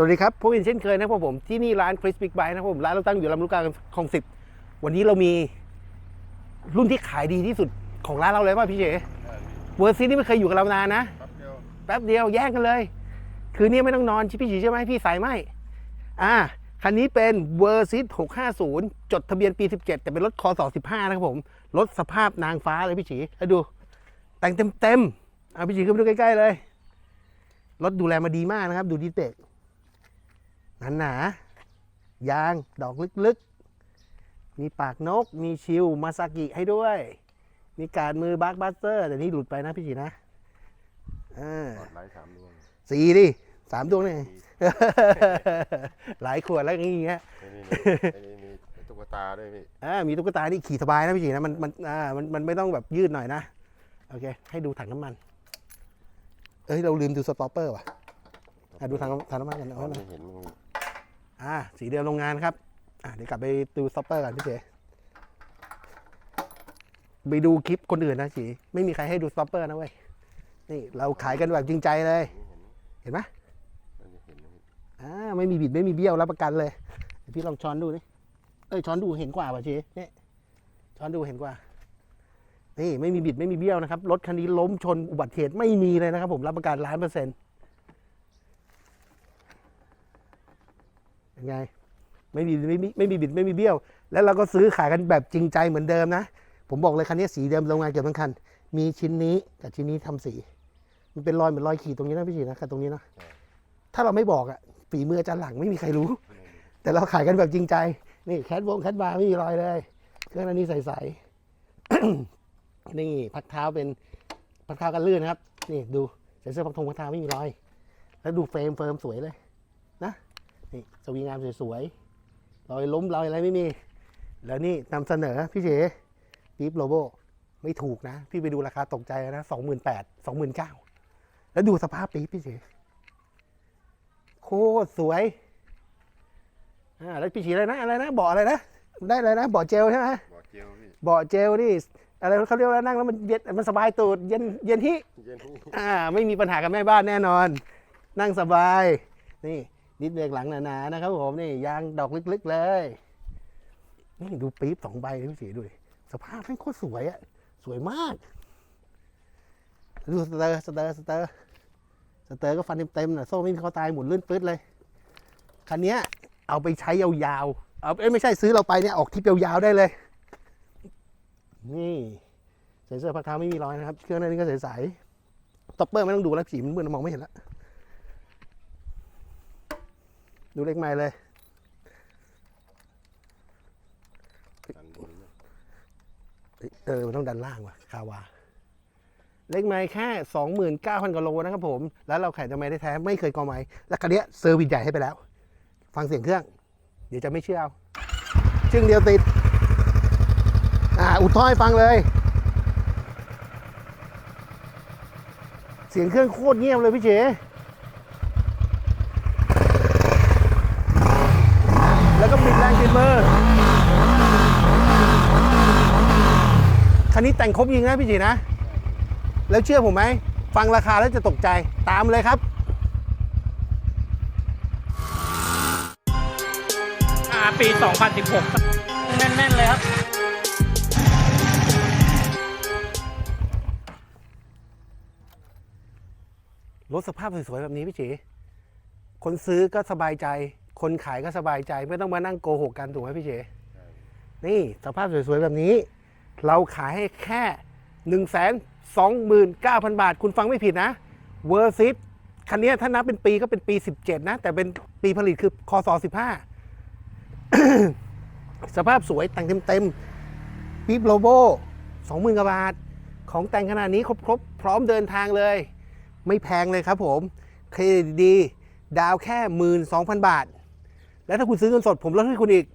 สวัสดีครับพบกันเช่นเคยนะครับผมที่นี่ร้านคริส Big Bike นะครับผมร้านเราตั้งอยู่ลำลูกกาคลองสิบวันนี้เรามีรุ่นที่ขายดีที่สุดของร้านเราเลยว่าพี่เฉเวอร์ซินี่ไม่เคยอยู่กับเรานานนะแป๊บเดียวแย่งกันเลย คืนนี้ไม่ต้องนอนชิพี่ฉีใช่ไหมพี่สายไหมอ่าคันนี้เป็นเวอร์ซิต650 จดทะเบียนปี 17 แต่เป็นรถคอสอ15 นะครับผม รถสภาพนางฟ้าเลยพี่ฉีแล้วดู แต่งเต็มเต็มๆเอาพี่ฉีขึ้นไปดูใกล้ ๆ เลย รถดูแลมาดีมากนะครับ ดูดีเตก หนาๆยางดอกลึกๆ มีปากนก มีชิวมาซากิให้ด้วย มีการมือบักบัสเตอร์ แต่นี่หลุดไปนะพี่ฉีนะอ่าปลอดไลท์สามดวงสี่ดิสามดวงนี่หลายขวดแล้วอย่างเงี้ยนี่นี่นี่มีตุ๊กตาด้วยพี่อ่ามีตุ๊กตานี่ขี่สบายนะพี่จีนะมันมันอ่ามันมันไม่ต้องแบบยืดหน่อยนะโอเค ให้ดูถังน้ำมัน เอ้ย เราลืมดูสต็อปเปอร์ว่ะอะดูถังถังน้ำมันกันเอาไว้หน่อย ไม่เห็นมึง อ่าสีเดียวโรงงานครับ อะเดี๋ยวกลับไปดูสต็อปเปอร์กันพี่เจไปดูคลิปคนอื่นนะจีไม่มีใครให้ดูสต็อปเปอร์นะเว้ย นี่เราขายกันแบบจริงใจเลย เห็นไหมอ่าไม่มีบิดไม่มีเบี้ยวรับประกันเลยพี่ลองช้อนดูนี่เอ้ยช้อนดูเห็นกว่าป่ะเจ๊เนี่ยช้อนดูเห็นกว่า นี่ไม่มีบิดไม่มีเบี้ยวนะครับ รถคันนี้ล้มชนอุบัติเหตุไม่มีเลยนะครับ ผมรับประกันล้านเปอร์เซ็นต์ เป็นไงไม่มีไม่มีไม่มีบิดไม่มีเบี้ยว แล้วเราก็ซื้อขายกันแบบจริงใจเหมือนเดิมนะ ผมบอกเลยคันนี้สีเดิมโรงงานเกือบทั้งคัน มีชิ้นนี้กับชิ้นนี้ทำสี มันเป็นรอยเหมือนรอยขีดตรงนี้นะพี่ฉีนะกับตรงนี้นะถ้าเราไม่บอกอะฝีมืออาจารย์หลังไม่มีใครรู้ แต่เราขายกันแบบจริงใจ นี่แคทวงแคทบาร์ไม่มีรอยเลย เครื่องอันนี้ใสๆนี่พักเท้าเป็นพักเท้ากันลื่นนะครับ นี่ดูใส่เสื้อพักทงพักเท้าไม่มีรอย แล้วดูเฟรมเฟิร์มสวยเลย นี่สวีงามสวยๆรอยล้มรอยอะไรไม่มี แล้วนี่นำเสนอพี่เฉปี๊บโลโบไม่ถูกนะ พี่ไปดูราคาตกใจนะสองหมื่นแปดสองหมื่นเก้าแล้วดูสภาพปี๊บพี่เฉโคตรสวยอ่าแล้วพี่ฉีอะไรนะอะไรนะเบาะอะไรนะได้อะไรนะเบาะเจลใช่ไหมบอกเจลพี่เบาะเจลนี่อะไรเขาเรียกว่านั่งแล้วมันเย็นมันสบายตูดเย็นเย็นที่เย็นพี่อ่าไม่มีปัญหากับแม่บ้านแน่นอน นั่งสบายนี่ ดิสเบรกหลังหนาๆนะครับผมนี่ยางดอกลึกๆเลยนี่ดูปี๊บสองใบเลยพี่ฉีดูดิสภาพม่งโคตรสวยอะสวยมากดูสเตอร์สเตอร์สเตอร์สเตอร์ก็ฟันเต็มๆนะโซ่ไม่มีเขาตายหมุนลื่นปื๊ดเลยคันนี้เอาไปใช้ยาวๆเอาเอ้ไม่ใช่ซื้อเราไปเนี่ยออกทิปยาวๆได้เลย นี่ใส่เสื้อพักเท้าไม่มีรอยนะครับ เครื่องนั้นนี่ก็ใสๆต็อปเปอร์ไม่ต้องดูแล้วสีมันมืดมองไม่เห็นแล้ว ดูเล็กใหม่เลยสันบนนะเอ้ยเออมันต้องดันล่างว่ะคาวา เล็กไม้แค่29,000กว่าโลนะครับผม แล้วเราขายทำไมได้แท้ไม่เคยกองไม้แล้วคันเนี้ยเซอร์วิสใหญ่ให้ไปแล้ว ฟังเสียงเครื่อง เดี๋ยวจะไม่เชื่อเอาชึ่งเดียวติด อ่า อุดท้อยฟังเลย เสียงเครื่องโคตรเงียบเลยพี่เฉแล้วก็บิดแรงติดมือ คันนี้ แต่งครบยิงนะพี่จีนะ แล้วเชื่อผมไหม ฟังราคาแล้วจะตกใจตามเลยครับอ่าปี 2016 แน่น ๆ เลยครับ รถสภาพสวยๆแบบนี้พี่จีคนซื้อก็สบายใจ คนขายก็สบายใจ ไม่ต้องมานั่งโกหกกันถูกไหมพี่เจนี่สภาพสวยๆแบบนี้ เราขายให้แค่1นึ่งแสนสองหมื่นเก้าพันบาท คุณฟังไม่ผิดนะเวอร์ซิคันนี้ถ้านับเป็นปีก็เป็นปี 17 นะ แต่เป็นปีผลิตคือคศ15 สภาพสวยแต่งเต็มๆปี๊บโลโบสองหมื่นกว่าบาท ของแต่งขนาดนี้ครบๆ พร้อมเดินทางเลย ไม่แพงเลยครับผมเครดิตดี ดาวแค่หมื่นสองพันบาท แล้วถ้าคุณซื้อเงินสดผมลดให้คุณอีก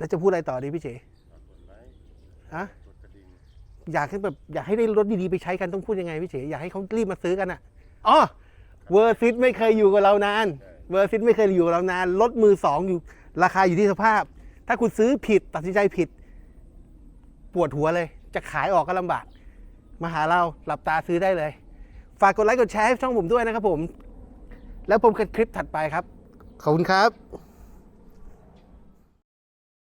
แล้วจะพูดอะไรต่อดีพี่เฉกดไลค์ฮะอยากให้แบบอยากให้ได้รถดีๆไปใช้กันต้องพูดยังไงพี่เฉอยากให้เขารีบมาซื้อกันอะอ๋อเวอร์ซิตไม่เคยอยู่กับเรานานเวอร์ซิตไม่เคยอยู่กับเรานานรถมือสองอยู่ ราคาอยู่ที่สภาพ ถ้าคุณซื้อผิดตัดสินใจผิด ปวดหัวเลย จะขายออกก็ลำบากมาหาเราหลับตาซื้อได้เลย ฝากกดไลค์กดแชร์ให้ช่องผมด้วยนะครับผม แล้วพบกันคลิปถัดไปครับ ขอบคุณครับ